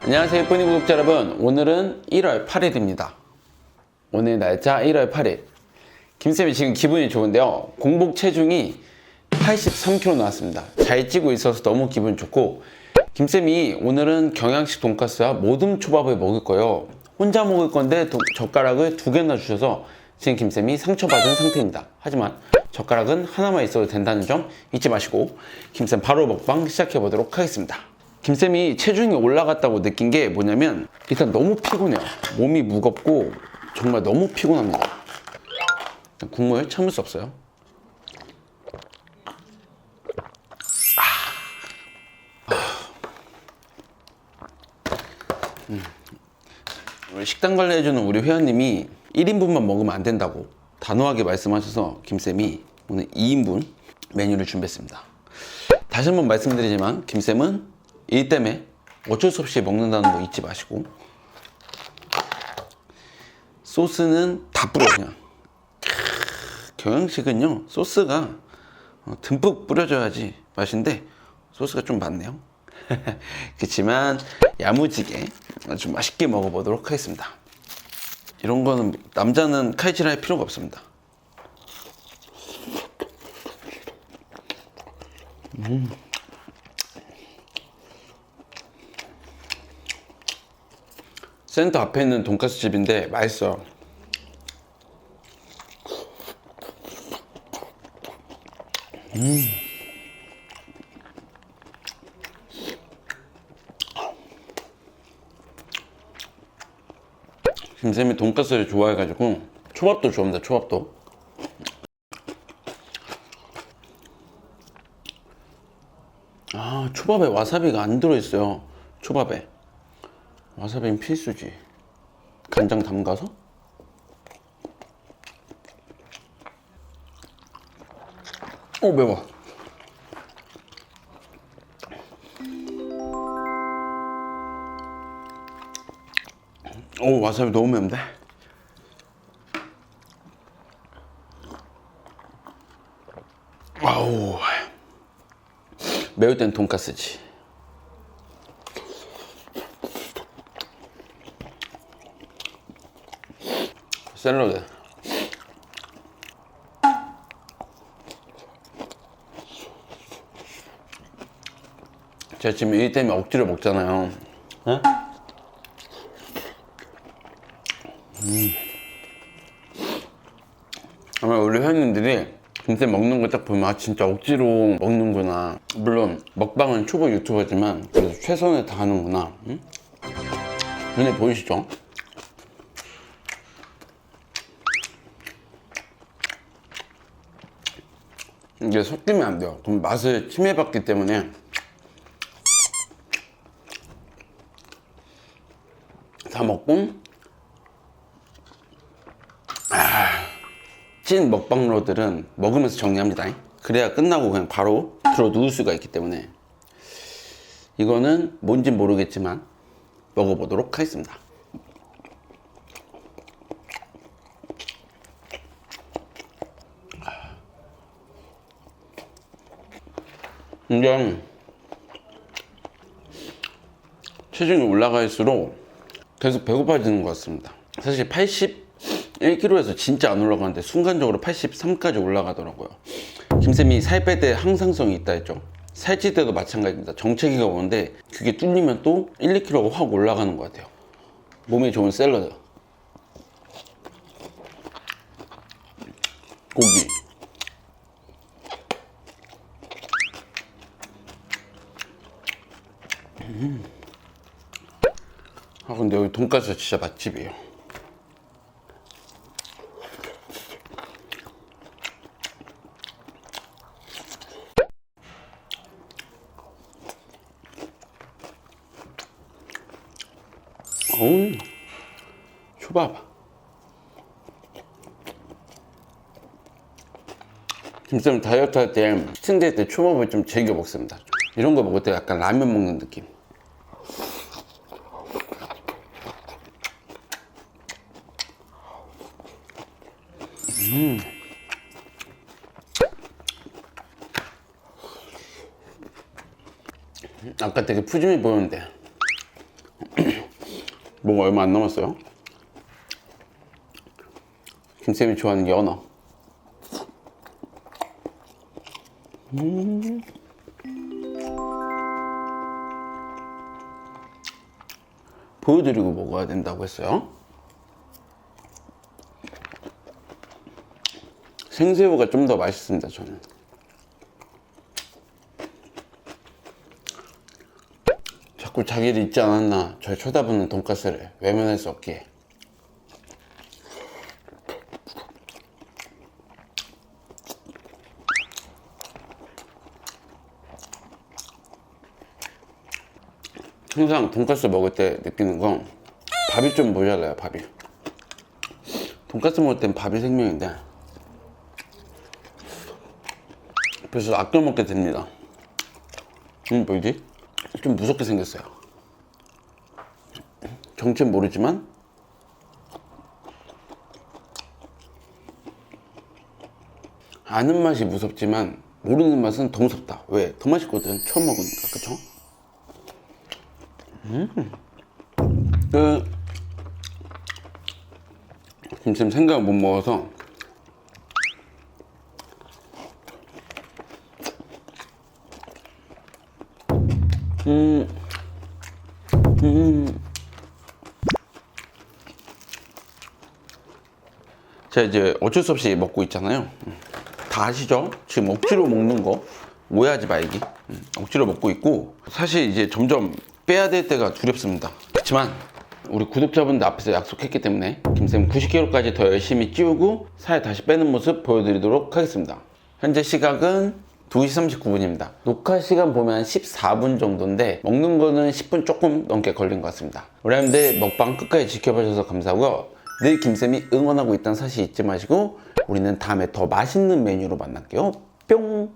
안녕하세요 예쁜이 구독자 여러분. 오늘은 1월 8일입니다. 오늘 날짜 1월 8일. 김쌤이 지금 기분이 좋은데요. 공복 체중이 83kg 나왔습니다. 잘 찌고 있어서 너무 기분 좋고 김쌤이 오늘은 경양식 돈가스와 모듬 초밥을 먹을 거예요. 혼자 먹을 건데 도- 젓가락을 두 개나 주셔서 지금 김쌤이 상처받은 상태입니다. 하지만 젓가락은 하나만 있어도 된다는 점 잊지 마시고 김쌤 바로 먹방 시작해 보도록 하겠습니다 김쌤이 체중이 올라갔다고 느낀 게 뭐냐면 일단 너무 피곤해요. 몸이 무겁고 정말 너무 피곤합니다. 국물 참을 수 없어요. 음. 우리 식단 관리해주는 우리 회원님이 1인분만 먹으면 안 된다고 단호하게 말씀하셔서 김쌤이 오늘 2인분 메뉴를 준비했습니다. 다시 한번 말씀드리지만 김쌤은 일 때문에 어쩔 수 없이 먹는다는 거 잊지 마시고. 소스는 다 뿌려 그냥. 크, 경양식은요 소스가 어, 듬뿍 뿌려줘야지 맛인데 소스가 좀 많네요. 그렇지만 야무지게 아주 맛있게 먹어보도록 하겠습니다. 이런 거는 남자는 칼질 할 필요가 없습니다 센터 앞에 있는 돈가스 집인데 맛있어요. 음. 김쌤이 돈가스를 좋아해가지고 초밥도 좋아합니다. 초밥도. 아 초밥에 와사비가 안 들어있어요. 초밥에. 와사비는 필수지. 간장 담가서? 어 매워. 오 와사비 너무 매운데. 아우 매울 땐 돈까스지. 샐러드. 제가 지금 일 때문에 억지로 먹잖아요. 어? 음. 아마 우리 회원님들이 김쌤 먹는 거 딱 보면 아 진짜 억지로 먹는구나. 물론 먹방은 초보 유튜버지만 그래도 최선을 다하는구나. 응? 눈에 보이시죠? 이게 섞이면 안 돼요. 그럼 맛을 침해받기 때문에 다 먹고 아, 찐 먹방러들은 먹으면서 정리합니다. 그래야 끝나고 그냥 바로 들어 누울 수가 있기 때문에 이거는 뭔진 모르겠지만 먹어보도록 하겠습니다. 이게 체중이 올라갈수록 계속 배고파지는 것 같습니다. 사실 81kg에서 진짜 안 올라가는데 순간적으로 83까지 올라가더라고요. 김쌤이 살 뺄 때 항상성이 있다 했죠. 살찔 때도 마찬가지입니다. 정체기가 오는데 그게 뚫리면 또 1, 2kg가 확 올라가는 것 같아요. 몸에 좋은 샐러드. 고기. 아 근데 여기 돈가스 진짜 맛집이에요. 어우, 초밥. 김쌤 다이어트 할때 시팅데이 때 초밥을 좀 즐겨 먹습니다. 이런 거 먹을 때 약간 라면 먹는 느낌. 아까 되게 푸짐해 보였는데 뭐 얼마 안 남았어요. 김쌤이 좋아하는 연어. 음. 보여드리고 먹어야 된다고 했어요. 생새우가 좀 더 맛있습니다, 저는. 자꾸 자기를 잊지 않았나 절 쳐다보는 돈가스를 외면할 수 없기에 항상 돈가스 먹을 때 느끼는 건 밥이 좀 모자라요 밥이 돈가스 먹을 땐 밥이 생명인데 그래서 아껴 먹게 됩니다 음 뭐지? 좀 무섭게 생겼어요 정체는 모르지만 아는 맛이 무섭지만 모르는 맛은 더 무섭다 왜? 더 맛있거든 처음 먹으니까 그쵸? 그 지금 생각 못 먹어서 제가 이제 어쩔 수 없이 먹고 있잖아요. 음. 다 아시죠? 지금 억지로 먹는 거 오해하지 말기. 음, 억지로 먹고 있고 사실 이제 점점 빼야 될 때가 두렵습니다. 그렇지만 우리 구독자분들 앞에서 약속했기 때문에 김쌤 90kg까지 더 열심히 찌우고 살 다시 빼는 모습 보여드리도록 하겠습니다. 현재 시각은 2시 39분입니다. 녹화 시간 보면 14분 정도인데 먹는 거는 10분 조금 넘게 걸린 것 같습니다. 여러분들 먹방 끝까지 지켜봐 주셔서 감사하고요. 늘 김쌤이 응원하고 있다는 사실 잊지 마시고 우리는 다음에 더 맛있는 메뉴로 만날게요. 뿅!